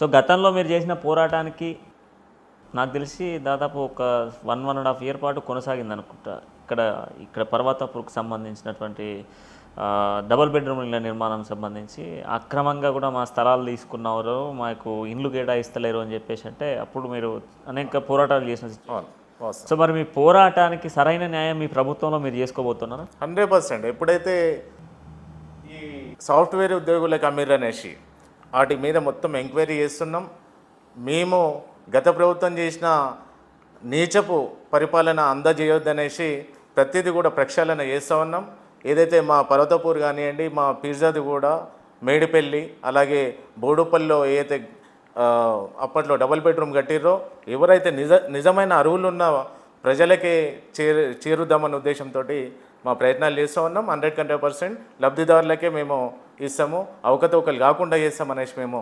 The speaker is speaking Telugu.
సో గతంలో మీరు చేసిన పోరాటానికి నాకు తెలిసి దాదాపు ఒక one one and half year పాటు కొనసాగింది అనుకుంటా. ఇక్కడ ఇక్కడ పర్వతాపూర్కి సంబంధించినటువంటి డబుల్ బెడ్రూమ్ ఇళ్ళ నిర్మాణం సంబంధించి అక్రమంగా కూడా మా స్థలాలు తీసుకున్నారు మాకు ఇండ్లు కేటాయిస్తలేరు అని చెప్పేసి అంటే అప్పుడు మీరు అనేక పోరాటాలు చేసిన సో మరి మీ పోరాటానికి సరైన న్యాయం మీ ప్రభుత్వంలో మీరు చేసుకోబోతున్నారా? Hundred percent. ఎప్పుడైతే ఈ సాఫ్ట్వేర్ ఉద్యోగులకు అమీర్ అనేసి వాటి మీద మొత్తం ఎంక్వైరీ చేస్తున్నాం. మేము గత ప్రభుత్వం చేసిన నీచపు పరిపాలన అందజేయొద్దనేసి ప్రతిదీ కూడా ప్రక్షాళన చేస్తూ ఉన్నాం. ఏదైతే మా పర్వతపూర్ కానివ్వండి మా పిర్జాది కూడా మేడిపల్లి అలాగే బోడుపల్లిలో ఏదైతే అప్పట్లో డబుల్ బెడ్రూమ్ కట్టిర్రో ఎవరైతే నిజ నిజమైన అరువులు ఉన్న ప్రజలకే చేరు చేరుద్దామన్న ఉద్దేశంతో మా ప్రయత్నాలు చేస్తూ ఉన్నాం. హండ్రెడ్ హండ్రెడ్ పర్సెంట్ లబ్ధిదారులకే మేము ఇస్తాము. అవకతవకలు కాకుండా చేస్తామనేసి మేము